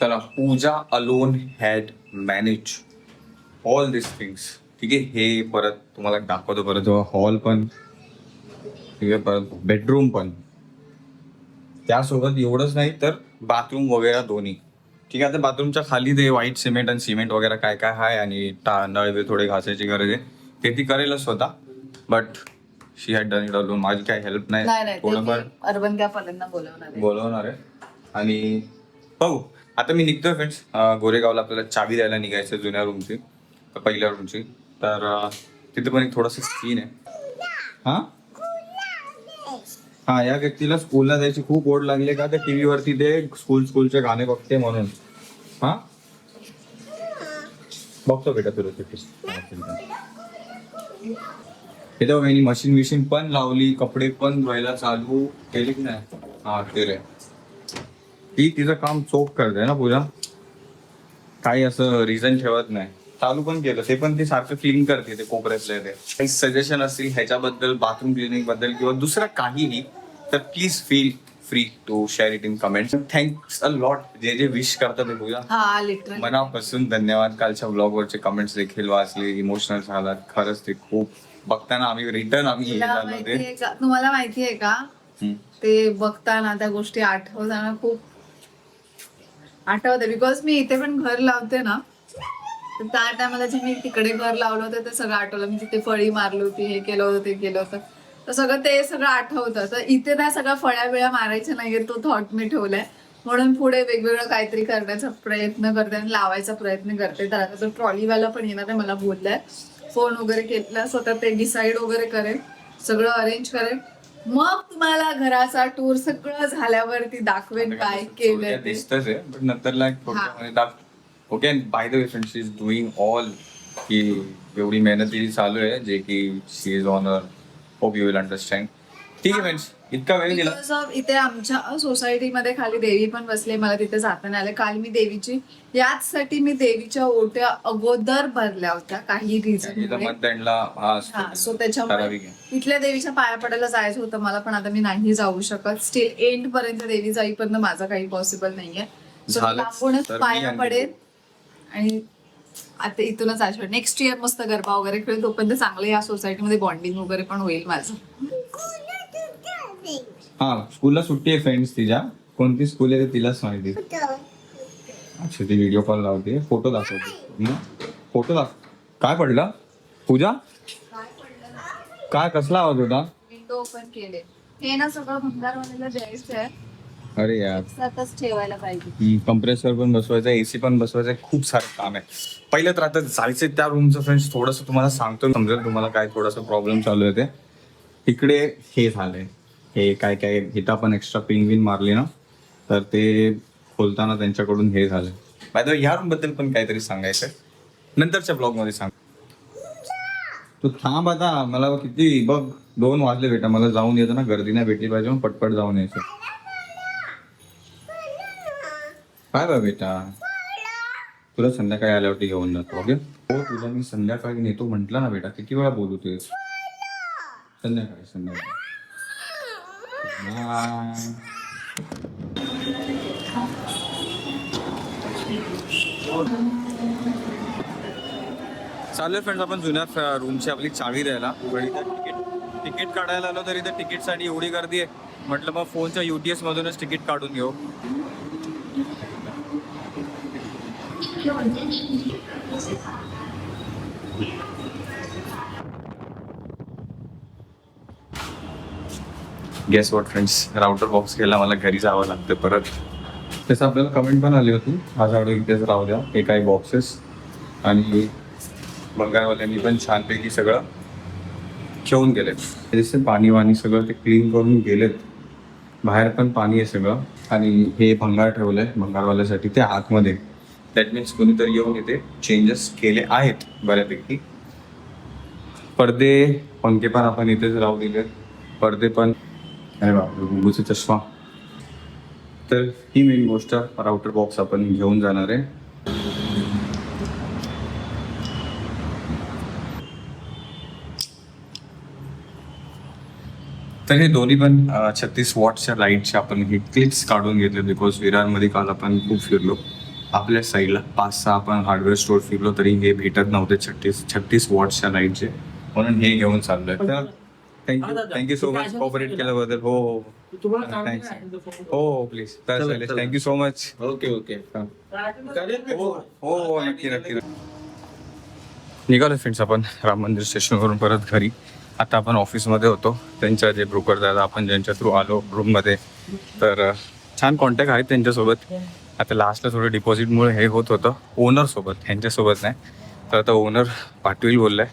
चला Pooja alone had manage all this things ठीक आहे? हे परत तुम्हाला दाखवतो परत. जेव्हा हॉल पण ठीक आहे? परत बेडरूम पण. त्यासोबत एवढंच नाही तर बाथरूम वगैरे दोन्ही. ठीक आहे? आता बाथरूमच्या खाली ते व्हाईट सिमेंट आणि सिमेंट वगैरे काय काय आहे आणि टा नळवे थोडे घासायची गरज आहे. ते ती करेलच स्वतः. But she had done it alone माझी काय हेल्प नाही. थोडंफार अर्बन कॅफवाल्यांना बोलवणार आहे. बोलवणार आहे. आणि बघू आता मी निघतोय फ्रेंड्स गोरेगावला आपल्याला चावी द्यायला निघायचं जुन्या रूमची पहिल्या रूमची तर तिथे पण एक थोडंसं सीन आहे. हा? हा या व्यक्तीला स्कूलला जायची खूप ओढ लागली का? त्या टीव्ही वरती ते स्कूल स्कूलचे गाणे बघते म्हणून. हा? बघतो बेटा तुला तिथे मशीन विशीन पण लावली कपडे पण धुवायला चालू केली की नाही. हा ते रे. ती तिचं काम चोख करते ना पूजा. काही असं रिझन ठेवत नाही. चालू पण केलं. ते पण ती सारखं क्लीन करते ते कोपऱ्यातले ते. काही सजेशन असतील ह्याच्याबद्दल बाथरूम क्लिनिंगबद्दल किंवा दुसरं काहीही तर please feel free to share it in comment thanks a lot जे जे विश करतात ते पूजा. हा लिटरली मनापासून धन्यवाद. कालच्या ब्लॉगवरचे कमेंट्स देखील वाचले इमोशनल झालात. खरंच ते खूप बघताना आम्ही रिटर्न आम्ही हे तुला झालो ते. माहितीये का? तुम्हाला माहितीये का? हम्म. ते बघताना त्या गोष्टी आठवताना खूप आठवते बिकॉज मी इथे पण घर लावते ना तर त्या टायमाला जे मी तिकडे घर लावलं होतं ते सगळं आठवलं. मी तिथे फळी मारली होती हे केलं होतं ते केलं होतं. तर सगळं ते सगळं आठवतं. तर इथे त्या सगळ्या फळ्या बिळ्या मारायच्या नाहीये तो थॉट मी ठेवलाय. म्हणून पुढे वेगवेगळं काहीतरी करण्याचा प्रयत्न करते आणि लावायचा प्रयत्न करते. तर आता तो ट्रॉलीवाला पण येणार आहे मला बोललाय. फोन वगैरे केला स्वतः ते डिसाईड वगैरे करेन सगळं अरेंज करेन मग तुम्हाला घराचा टूर सगळं झाल्यावरती दाखवेन काय केलंय ते. दिसतच आहे पण नंतरला एक थोडक्यामध्ये दाख okay by the way friend she is doing all की एवढी मेहनत तिची चालू आहे जे की she is on hope you will understand ठीक आहे फ्रेंड्स इतका वेळ दिला Because of इथे आमच्या सोसायटीमध्ये खाली देवी पण बसले मला तिथे जाता नाही आले. काल मी देवीची याचसाठी मी देवीच्या ओट्या अगोदर भरल्या होत्या काही रिझन इथं हा हा असतो. सो त्याच्यामुळे ठराविक आहे. इथल्या देवीच्या पाया पडायला जायचं होतं मला पण आता मी नाही जाऊ शकत. स्टील एंड पर्यंत देवी जाईपर्यंत माझं काही पॉसिबल नाहीये. सो झालंच. लांबूनच तर मी पाया आणि पडेल. आणि आता इथूनच आठवण नेक्स्ट इयर मस्त गरबा वगैरे खेळेल तोपर्यंत चांगलं या सोसायटीमध्ये बॉन्डिंग वगैरे पण होईल माझं. हा स्कूलला सुट्टी आहे फ्रेंड्स तिच्या. कोणती स्कूल आहे ते तिलाच माहिती. अच्छा ती व्हिडिओ कॉल लावते. फोटो दाखवते. फोटो दाख काय पडलं? पूजा? काय कसला आवाज होता? विंडो ओपन केले. हे ना सगळं भंगारवाल्याला द्यायचं आहे अरे यार. एकसाथच ठेवायला पाहिजे. कंप्रेसर पण बसवायचं एसी पण बसवायचं आहे खूप सारं काम आहे. पहिलं तर आता जायचं त्या रूमचं फ्रेंड्स थोडंसं तुम्हाला सांगतो समजेल तुम्हाला काय थोडासा प्रॉब्लेम चालू आहे ते. इकडे हे झालंय. हे काय काय इथं आपण एक्स्ट्रा पिन विन मारली ना? तर ते खोलताना त्यांच्याकडून हे झालं. बाय द ह्या रूमबद्दल पण काहीतरी सांगायचं आहे. नंतरच्या ब्लॉगमध्ये सांग. तू थांब आता मला किती बघ दोन वाजले बेटा मला जाऊन येतो ना गर्दी नाही भेटली पाहिजे मग पटपट जाऊन यायचं. काय बा बेटा. तुला संध्याकाळी आल्यावरती घेऊन जातो ओके हो तुला मी संध्याकाळी नेतो म्हंटल ना बेटा किती वेळा बोलू ते संध्याकाळी संध्याकाळी. चालेल फ्रेंड्स आपण जुन्या रूमची आपली चावी द्यायला. पण इथं तिकीट तिकीट काढायला आलो तर इथं तिकीटसाठी एवढी गर्दी आहे. म्हटलं मग फोनच्या यू टी एस मधूनच तिकीट काढून घेऊ. Guess what friends router box केला मला घरी जावं लागतं परत. तसं आपल्याला कमेंट पण आली होती. आज ऑर्डर इथेच राहू द्या हे काही बॉक्सेस आणि बंगालवाल्यांनी पण छानपैकी सगळं ठेवून गेले जसे पाणी वाणी सगळं ते क्लीन करून गेलेत. बाहेर पण पाणी आहे सगळं. आणि हे भंगार ठेवलं आहे भंगारवाल्यासाठी ते आतमध्ये. दॅट मीन्स कोणीतरी येऊन इथे चेंजेस केले आहेत बऱ्यापैकी. पडदे पंखे पण आपण इथेच राहू दिले पडदे पण अरे बापरे गुगूचा चष्मा. तर ही मेन गोष्ट राऊटर बॉक्स आपण घेऊन जाणार आहे. तर हे दोन्ही पण छत्तीस वॉटच्या लाईटच्या आपण हे क्लिप्स काढून घेतले बिकॉज विरारमध्ये काल आपण खूप फिरलो. आपल्या साईडला पाच सहा आपण हार्डवेअर स्टोअर फिरलो तरी हे भेटत नव्हते छत्तीस छत्तीस वॉट्सच्या लाईटचे. म्हणून हे घेऊन चाललोय. तर thank you thank you so much cooperate केल्याबद्दल. हो हो. Thanks. हो हो please thank you so much okay okay. हो. हो नक्की नक्की. निघालो फ्रेंड्स आपण राम मंदिर स्टेशनवरून परत घरी. आता आपण ऑफिसमध्ये होतो. त्यांच्या जे ब्रोकर दादा आपण ज्यांच्या थ्रू आलो रूममध्ये तर छान कॉन्टॅक्ट आहेत त्यांच्यासोबत. आता लास्टला थोडं डिपॉझिटमुळे हे होत होतं. ओनरसोबत ह्यांच्यासोबत नाही. तर आता ओनर पाठवेल बोललाय.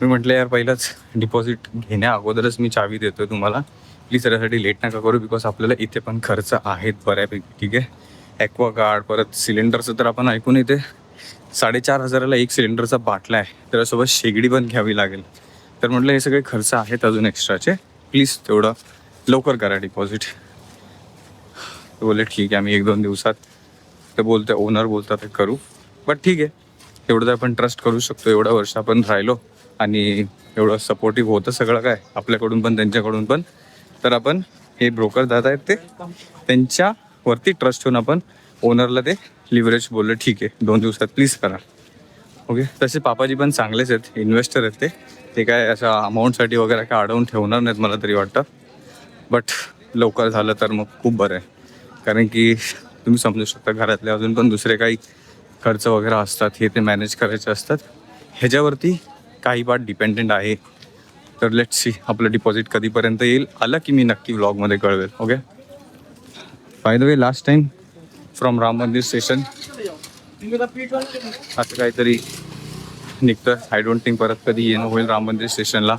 मी म्हटलं यार पहिलंच डिपॉझिट घेण्या अगोदरच मी चावी देतोय तुम्हाला. प्लीज त्याच्यासाठी लेट नका करू बिकॉज आपल्याला इथे पण खर्च आहेत बऱ्यापैकी ठीक आहे? ॲक्वा गार्ड परत सिलेंडरचं तर आपण ऐकून येते. साडेचार हजाराला एक सिलेंडरचा बाटला आहे. त्याच्यासोबत शेगडी पण घ्यावी लागेल. तर म्हटलं हे सगळे खर्च आहेत अजून एक्स्ट्राचे प्लीज तेवढं लवकर करा डिपॉझिट बोलले ठीक आहे आम्ही एक दोन दिवसात ते बोलते ओनर बोलतात ते करू. बट ठीक आहे. एवढं तर आपण ट्रस्ट करू शकतो. एवढं वर्ष आपण राहिलो. आणि एवढं सपोर्टिव्ह होतं सगळं काय आपल्याकडून पण त्यांच्याकडून पण. तर आपण हे ब्रोकर दादा आहेत ते त्यांच्यावरती ट्रस्ट ठेवून आपण ओनरला ते लिव्हरेज बोललं ठीक आहे दोन दिवसात प्लीज करा. ओके तसे पापाजी पण चांगलेच आहेत इन्व्हेस्टर आहेत ते. ते काय अशा अमाऊंटसाठी वगैरे काय अडवून ठेवणार नाहीत मला तरी वाटतं. बट लवकर झालं तर मग खूप बरं आहे. कारण की तुम्ही समजू शकता घरातले अजून पण दुसरे काही खर्च वगैरे असतात हे ते मॅनेज करायचे असतात. ह्याच्यावरती काही पार्ट डिपेंडेंट आहे. तर लेट सी आपलं डिपॉझिट कधीपर्यंत येईल? आलं की मी नक्की व्लॉगमध्ये कळवेल okay by the way last time from Ram Mandir station असं काहीतरी निघतं. आय डोंट थिंक परत कधी येणं होईल राम मंदिर स्टेशनला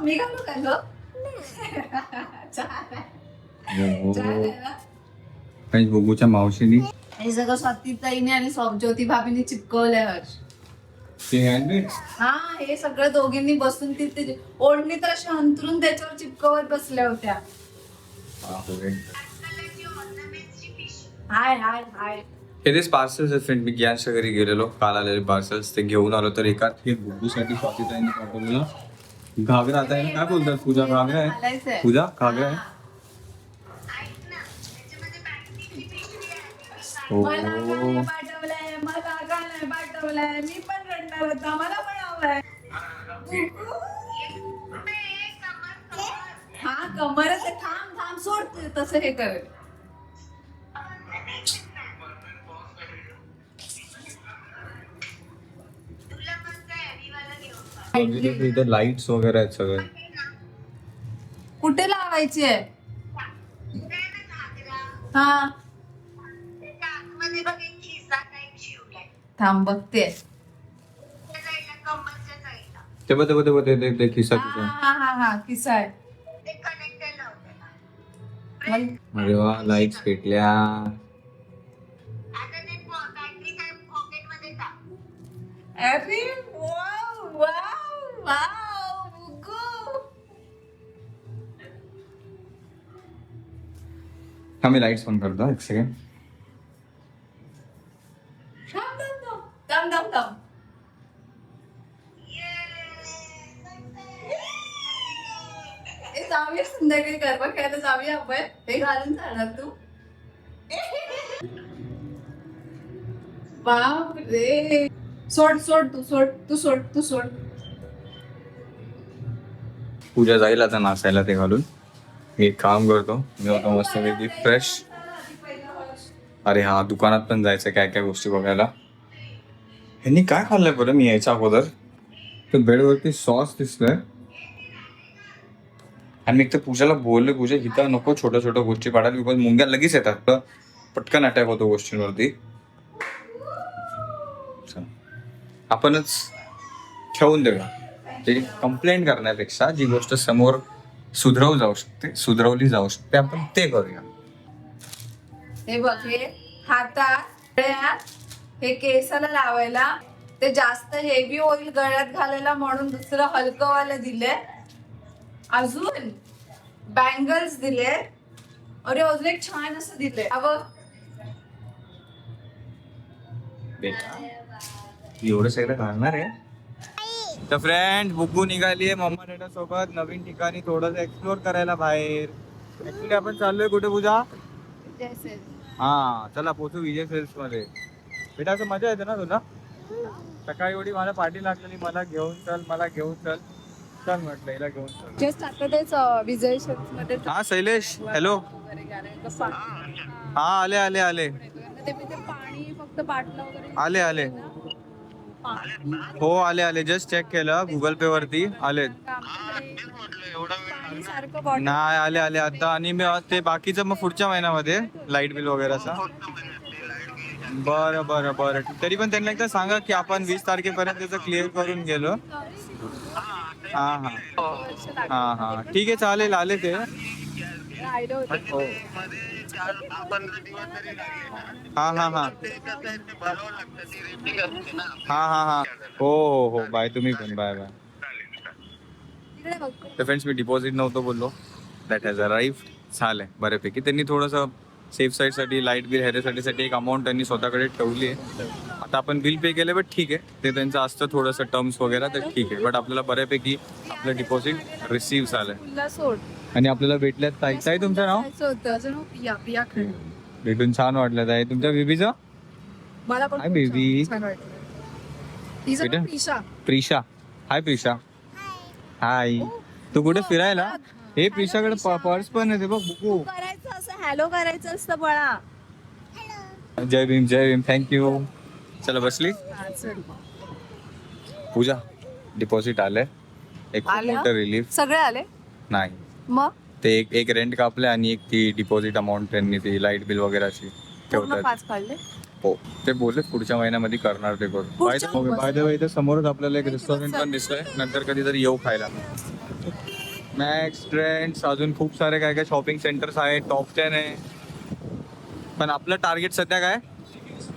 मी का? काही बघूच्या मावशीनी. हे सगळं स्वातीताईने आणि ज्योती भाभीने चिपकवलंय हर्ष. ते हा हे सगळं दोघींनी बसून तिथे ओढणी तर अशी अंतरून त्याच्यावर चिपकवत बसल्या होत्या. हाय हाय हाय. हे तेच पार्सल्स आहेत फ्रेंड मी गॅसच्या घरी गेलेलो काल आलेले पार्सल्स ते घेऊन आलो तर एका हे बुद्धूसाठी स्वातीताईने पाठवलेलं घागरा आता आहे ना काय बोलतात पूजा घागरा आहे. पूजा घागरा आहे हो मला मला मी पण रडणार होता मला पण हवंय हा कमरच आहे. थांब थांब सोड तू तसं हे कर इथे लाईट्स वगैरे आहेत सगळे. कुठे लावायची आहे? हा. थांब बघते. ते बघ ते बघ ते बघ ते- ते ते खिसा हा खिसा. हा हा हा किस्सा आहे. मग अरे वा लाईट्स पेटल्या अरे वाव बुगू हा मी लाईट्स पण करतो एक सेकंड थांब थांब थांब थांब थांब थांब ए, जाऊया संध्याकाळी गरबा खेळायला जाऊया आपण. हे घालून जाणार तू. बाप रे. सोड सोड तू सोड. तू सोड तू सोड. पूजा जाईल आता नाचायला ते घालून. मी एक काम करतो. मी होतो मस्त पैकी फ्रेश अरे हा दुकानात पण जायचं काय काय गोष्टी बघायला. ह्यांनी काय खाल्लंय बरं मी यायच्या अगोदर? तर बेडवरती सॉस दिसतोय. आणि मी एक तर पूजाला बोलले पूजा इथं नको छोट्या छोट्या गोष्टी पाडायला बिकॉज मुंग्या लगेच येतात. पटकन अटॅक होतो गोष्टींवरती. आपणच ठेवून देऊया. ते कंप्लेंट करण्यापेक्षा जी गोष्ट समोर सुधरवू जाऊ शकते सुधरवली जाऊ शकते आपण ते करूया. हे बघ हे हातात गळ्यात हे केसाला लावायला ते जास्त हेवी ऑइल गळ्यात घालायला म्हणून दुसरं हलकं वालं दिले अजून बँगल्स दिले अरे अजून एक छान असं दिलंय. अवं एवढं सगळं घालणार आहे? तर फ्रेंड बुकू निघाली आहे मम्मा डॅडा सोबत. नवीन ठिकाणी थोडस एक्सप्लोर करायला बाहेर. ऍक्च्युली आपण चाललोय कुठे पूजा? हा चला पोचू विजय सेल्समध्ये. बेटा असं मजा येते ना तुला? सकाळी एवढी मला पाठी लागलेली मला घेऊन चल मला घेऊन चल. चल म्हटलं हिला घेऊन चल. जस्ट आता तेच विजयमध्ये हा शैलेश हॅलो हा आले आले आले. आले आले हो आले आले. जस्ट चेक केलं. गुगल पे वरती आले नाही आले आले. आता आणि मी ते बाकीचं मग पुढच्या महिन्यामध्ये लाइट बिल वगैरे असं. बरं बरं बरं. तरी पण त्यांना एकदा सांगा की आपण वीस तारखेपर्यंत त्याचं क्लिअर करून गेलो. हा हा. हा हा. ठीक आहे चालेल आले ते. हो. हो हा हा. हा हा हा. हा हो हो. हो बाय तुम्ही पण. बाय बाय तिकडे बघ. तर फ्रेंड्स मी डिपॉझिट नव्हतो बोललो. दॅट हॅज अराईव्ह झालंय बऱ्यापैकी. त्यांनी थोडंसं सेफ साईडसाठी लाइट बिल ह्याच्यासाठी एक अमाऊंट त्यांनी स्वतःकडे ठेवली आहे. आता आपण बिल पे केलं बट ठीक आहे. ते त्यांचं असतं थोडंसं टर्म्स वगैरे तर ठीक आहे. बट आपल्याला बऱ्यापैकी आपलं डिपॉझिट रिसीव्ह झालंय. तुला सोड. आणि आपल्याला भेटल्यात ताई. ताई तुमचं नाव? जायचं होतं. अजून हो, पिया पिया खेळ. भेटून छान वाटलं ताई. तुमच्या बेबीचं? मला पण Hi, खूप baby. छान वाटलं. तिचं बेटा. नाव पिशा प्रिशा. हाय प्रिशा. हाय. तू कुठे फिरायला? हे प्रिशाकडे पर्स पण आहे ते बघ. बुकू करायचं असं हॅलो करायचं असतं बळा. जय भीम जय भीम. थँक्यू चला बसली. हा, चल. पूजा डिपॉझिट आलंय. एक खूप आलं? मोठं रिलीफ सगळे आले? नाही. मग? ते एक एक रेंट कापले आणि एक ती डिपॉझिट अमाऊंट त्यांनी ती लाइट बिल वगैरेची पूर्ण ठेवतात. पाच काढले? हो. ते बोलले पुढच्या महिन्यामध्ये करणार ते करून. बाय द वे इथे समोरच आपल्याला एक रेस्टॉरंट पण दिसतंय. नंतर कधीतरी येऊ खायला. मॅक्स ट्रेंड्स अजून खूप सारे काय काय शॉपिंग सेंटर्स आहेत. टॉप टेन आहे. पण आपलं टार्गेट सध्या काय?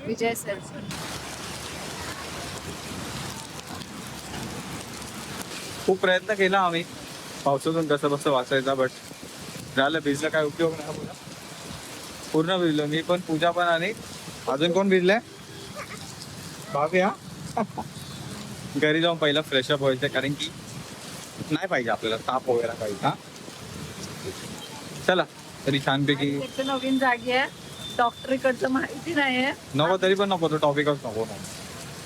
विजय सेल्स खूप प्रयत्न केला आम्ही. पावसातून कसं बसं वाचायचा बट झालं भिजलं काय उपयोग नाही पूजा पूर्ण. भिजलो. मी पण पूजा पण आणि अजून कोण भिजलंय? भाभी हा? घरी जाऊन पहिला फ्रेश अप व्हायचं कारण की नाही पाहिजे आपल्याला ताप वगैरे काही हा? चला तरी छानपैकी नवीन जागी आहे. डॉक्टरकडचं माहिती नाहीये. नको तरी पण नको तो टॉपिकच नको नको.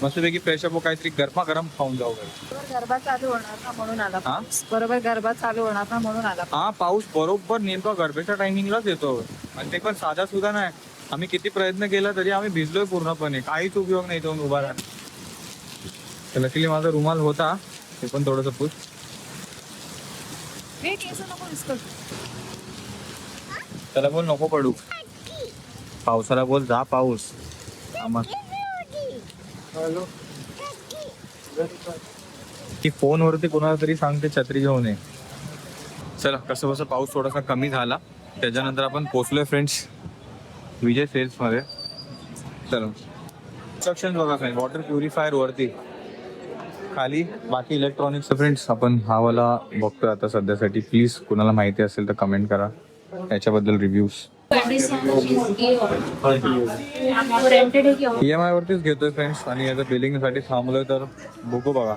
मस्तपैकी फ्रेश अप हो काहीतरी गरमा गरम खाऊन जाऊ बरोबर गरबा चालू होणार ना म्हणून आला हा? पाऊस. बरोबर गरबा चालू होणार ना म्हणून आला हा पाऊस बरोबर नेमका गरबेच्या टायमिंगलाच येतो. आणि ते पण साधा सुद्धा नाही. आम्ही किती प्रयत्न केला तरी आम्ही भिजलोय पूर्णपणे. काहीच उपयोग नाही तो उभा राहणार तर लकीली माझा रुमाल होता. ते पण थोडस पुस. हे केस नको विस्कट. त्याला बोल नको पडू. पावसाला बोल जा पाऊस. आम्हा- हॅलो. ती फोनवरती कोणाला तरी सांगते छत्री घेऊन ये. चला कसं कसं पाऊस थोडासा कमी झाला त्याच्यानंतर आपण पोचलोय फ्रेंड्स विजय सेल्समध्ये. चला. इन्स्ट्रक्शन बघा फ्रेंड वॉटर प्युरिफायर वरती. खाली बाकी इलेक्ट्रॉनिक्स फ्रेंड्स आपण हा वाला बघतोय आता सध्यासाठी. प्लीज कुणाला माहिती असेल तर कमेंट करा. याच्याबद्दल रिव्ह्यूज ई एम आय वरतीच घेतोय फ्रेंड्स आणि याचं बिलिंगसाठी थांबलोय तर बघू बघा.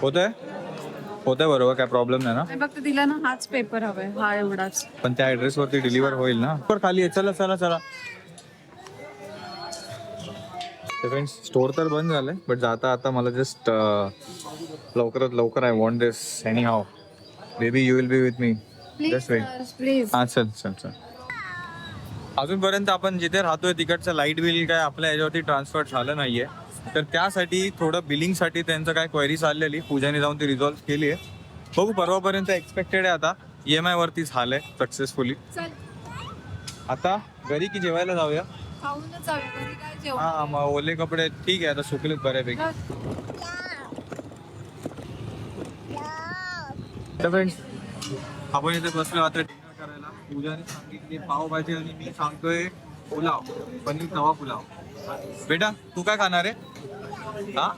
होतंय? होतंय बरोबर काय प्रॉब्लेम नाही ना? फक्त दिला ना हाच पेपर हवाय. हा एवढाच. पण त्या ऍड्रेस वरती डिलिव्हर होईल ना? पर खाली आहे चला चला चला. फ्रेंड्स स्टोर तर बंद झालंय बट जाता आता मला जस्ट लवकरात लवकर I want this anyhow baby you will be with me just wait please हा चल चल चल. अजूनपर्यंत आपण जिथे राहतोय तिकडचं लाइट बिल काय आपल्या याच्यावरती ट्रान्सफर झालं नाहीये. तर त्यासाठी थोडं बिलिंगसाठी त्यांचं काय क्वेरी चाललेली. पूजाने जाऊन ती रिझॉल्व्ह केली आहे बघू परवापर्यंत एक्सपेक्टेड आहे आता. ई एम आय वरती झालंय सक्सेसफुली आता घरी की जेवायला जाऊया? हा मग ओले कपडे. ठीक आहे आता सुकलेत बऱ्यापैकी. तर फ्रेंड्स आपण इथे बसलो आता डिनर करायला. पूजाने सांगितली पावभाजी आणि मी सांगतोय पुलाव पनीर तवा पुलाव. बेटा तू काय खाणार आहे? हा?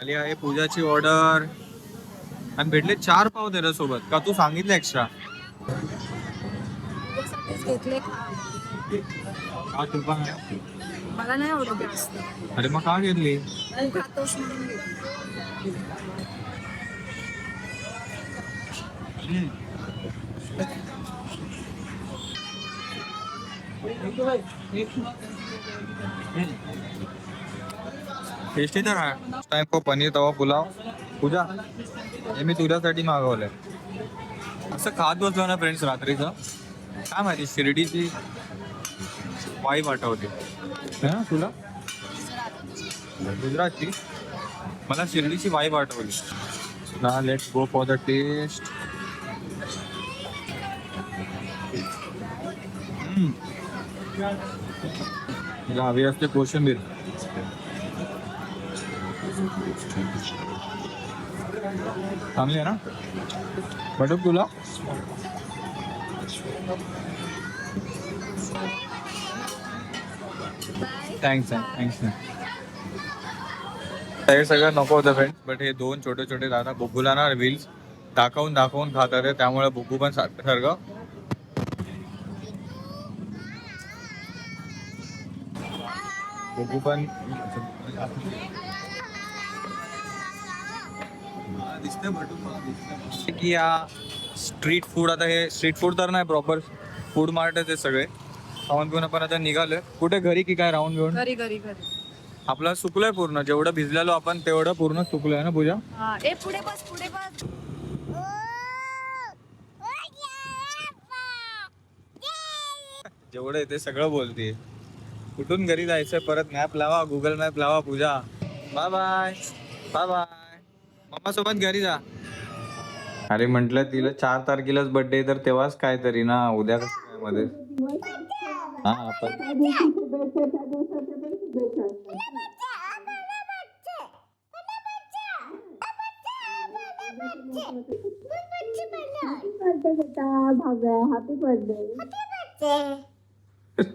आली आहे पूजाची ऑर्डर आणि भेटले चार पाव त्याच्या सोबत का तू सांगितलं एक्स्ट्रा घेतले. हा तू पण आहे. मला नाही आवडत जास्त. अरे मग का घेतली? खातोस म्हणून घेतलं. टेस्टी तर आहे. टाइम फॉर पनीर तवा पुलाव. पूजा हे मी तुझ्यासाठी मागवलंय. असं खात बसलो ना फ्रेंड्स रात्रीचं. काय माहिती शिर्डीची वाईब आठवते है ना तुला? गुजरातची. मला शिर्डीची वाईब आठवली ना let's go for the taste हवी असते कोशिंबीर. चांगली आहे ना? बटूक तुला? थँक्स थँक्स हे सगळं नको होतं फ्रेंड बट हे दोन छोटे छोटे दादा बुब्बूला ना व्हील्स दाखवून दाखवून खातात आहे त्यामुळे बुब्बू पण सारखं सारखं. बुब्बू पण मला की या स्ट्रीट फूड आता हे स्ट्रीट फूड तर नाही प्रॉपर फूड मार्ट आहे ते सगळे. खाऊन पिऊन आपण आता निघालोय. कुठे घरी की काय राहून घेऊन? घरी घरी घरी. आपलं सुकलोय पूर्ण. जेवढं भिजलेलो आपण तेवढं पूर्ण सुकलोय ना पूजा? हा ए पुढे बस पुढे बस. जेवढं आहे ते सगळं बोलते कुठून घरी जायचंय परत मॅप लावा गुगल मॅप लावा Pooja. Bye bye bye bye mamma सोबत घरी जा. अरे म्हंटल तिला चार तारखेलाच बर्थडे तर तेव्हाच काय तरी ना उद्या कसं काय मध्ये? हा आपण हॅपी बर्थडे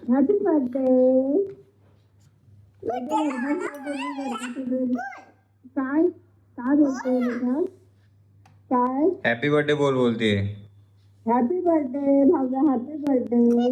हॅपी बर्थडे काय काय बोलतोय बेटा काय हॅपी बर्थडे बोल बोलते happy birthday Bhagya happy birthday